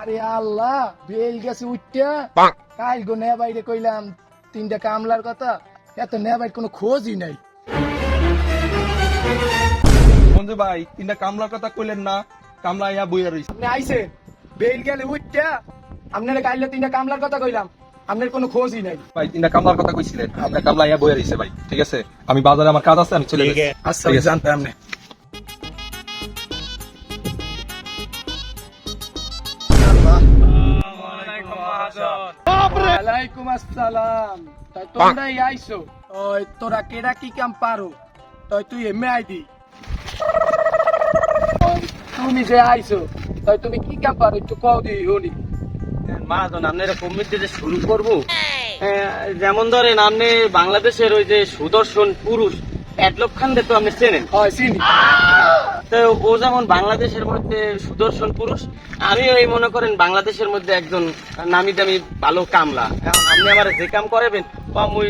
আরে আল্লাহ বেল গেছে উঠটা কাল গো নে বাইরে কইলাম তিনটা কামলার কথা এত নে বাইর কোনো খোঁজই নাই। মঞ্জু ভাই তিনটা কামলার কথা কইলেন না কামলা ইয়া বইয়া রইছে। আপনি আইছে বেল গেলে উঠটা আপনার কাইলে তিনটা কামলার কথা কইলাম আপনার কোনো খোঁজই নাই। ভাই তিনটা কামলার কথা কইছিলেন আপনার কামলা ইয়া বইয়া রইছে ভাই ঠিক আছে? আমি বাজারে আমার কাজ আছে আমি চলে যাচ্ছি। আচ্ছা জানতাম ওয়ালাইকুম আসসালাম। তাই তোমরাই আইছো? ওই তোরা কেডা কি কাম পারো? তাই তুই এমএ আইদি তুমি যে আইছো তাই তুমি কি কাম পারো একটু কও দি হনি মহাজন আপনারা কমিটি যে শুরু করব। যেমন ধরেন আপনি বাংলাদেশের ওই যে সুদর্শন পুরুষ অ্যাডলব খান তো আপনি চেনেন। হয় চিনি। তো ও যেমন বাংলাদেশের মধ্যে সুদর্শন পুরুষ আমিও এই মনে করেন বাংলাদেশের মধ্যে একজন নামি দামি ভালো কামলা। এখন আপনি আমার যে কাম করাবেন বা মুই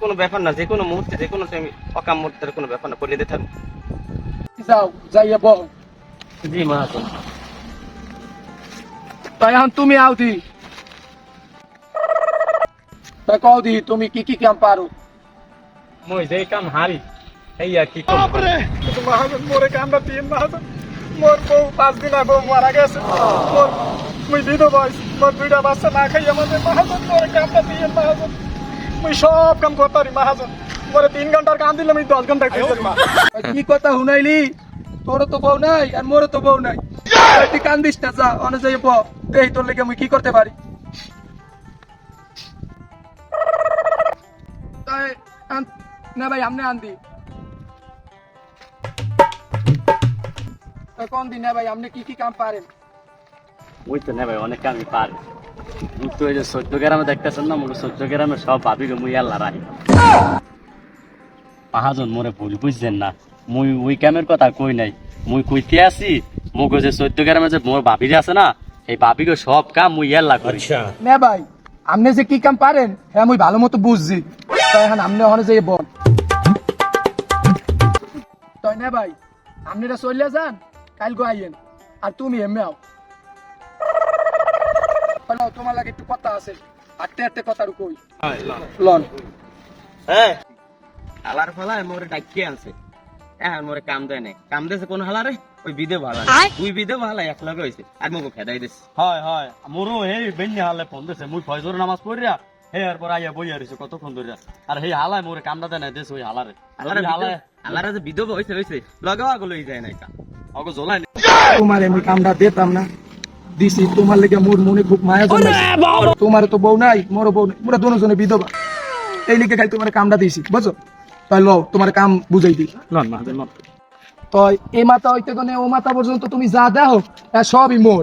কোনো ব্যাপার না যে কোনো মুহূর্তে যে কোনো টাইমে অকাম মুহূর্তের কোনো ব্যাপার না করিয়ে দিতে থাকবেন যাও যাইয়া জি মহাজন তাই এখন তুমি আও দি। তাই কও দি তুমি কি কি কাম পারো? মুই যে কাম হারি এই আর কি করব মহাজন মোরে কান্দা তিন মহাজন মোর বউ পাঁচ দিন আগে মারা গেছে। মোর মুই বিধবা হইছি মোর দুইটা বাচ্চা না খাই আমাদের মহাজন মোরে কান্দা তিন মহাজন মুই সব কাম করতে পারি মহাজন মোরে তিন ঘণ্টার কাম দিলে আমি দশ ঘণ্টা খাই কি কথা শুনাইলি? তোর তো বউ নাই আর মোর তো বউ নাই। তাই কান্দিস না যা অনে যাই ব দেই তোর লেগে মুই কি করতে পারি না ভাই আমনে আনদি। তা কোন দিন ভাই আপনি কি কি কাম পারেন? ওই তো না ভাই অনেক কামই পারি মুই তো এই যে চোদ্দ গ্রামে দেখতেছেন না মোর চোদ্দ গ্রামে সব ভাবি মুই আল্লাহ রাহি। পাহাজন মোরে ভুল বুঝছেন না? মুই ওই কামের কথা কই নাই। মুই কইতে আছি মোক ওই যে চোদ্দ গ্রামে যে মোর ভাবি যে আছে না এই ভাবিকে সব কাম মুই আল্লাহ করি। না ভাই আপনি যে কি কাম পারেন হ্যাঁ আমি ভালো মতো বুঝছি। তাই এখন আপনি ওখানে যেয়ে বল তাই না ভাই? আপনিরা চলে যান কাল গো আইয়েন। আর তুমি এমনি আও। হ্যালো তোমার লাগে একটু কথা আছে। আটতে আটতে কথা কই? লন। হ্যাঁ হালার ফালা মোরে ডাকি আনছে। এখন মোরে কাম দেয় নাই। কাম দিয়েছে কোন হালারে? ওই বিদে ভালা। তুই বিদে ভালা এক লগে হয়েছে আর মোকে খেদাই দিস হয় হয়। মোরও হে বেন্নি হালে ফোন দিছে। মুই ফজর নামাজ পড়িয়া হে এরপর আইয়া বইয়া রইছে কতক্ষণ ধরিয়া আর হে হালায় মোরে দেয় না দেশ ওই হালারে। হালারে হালায় হালারে যে বিধবা লগাও আগুলো যায় কা অগো জ্বলাই তোমার এমনি কামটা দিতাম না। দিছি তোমার লেগে মোর মনে খুব মায়া জন্মাইছে। তোমার তো বউ নাই মোর বউ নাই মোরা দুজনে বিধবা। এই লিগে খালি তোমার কামটা দিছি বুঝছ? তাই লও তোমার কাম বুঝাই দি লন লন তই এই মাথা হইতে গনে ও মাথা পর্যন্ত তুমি যা দেখো তা সবই মোর।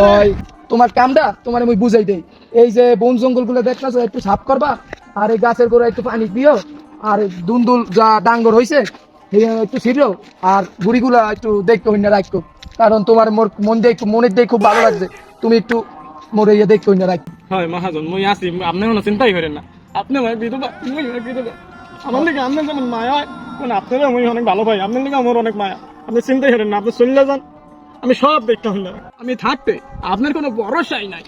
তই তোমার কামটা তোমার আমি বুঝাই দেই। এই যে বন জঙ্গলগুলো দেখতেছো, একটু সাফ করবা? আর এই গাছের গোড়া একটু পানি দিও। আর দুন্দুল যা ডাঙ্গর হয়েছে একটু ছিড়ো। আর গুড়িগুলা একটু দেখতে হইনা রাখো কারণ তোমার মোর মন দিয়ে একটু মনের দিয়ে খুব ভালো লাগছে। তুমি একটু মোর ইয়ে দেখতে হইনা রাখো হয়, মহাজন, মুই আছি। আপনি কোনো চিন্তাই করেন না। আপনি ভাই বিধবা মুই বিধবা। আমার লিগে আপনার যেমন মায়া হয় আপনারা মুই অনেক ভালো ভাই আপনার লিগে আমার অনেক মায়া। আপনি চিন্তাই করেন না, আপনি চলে যান। আমি সব দেখতাম না। আমি থাকতে আপনার কোনো ভরসাই নাই।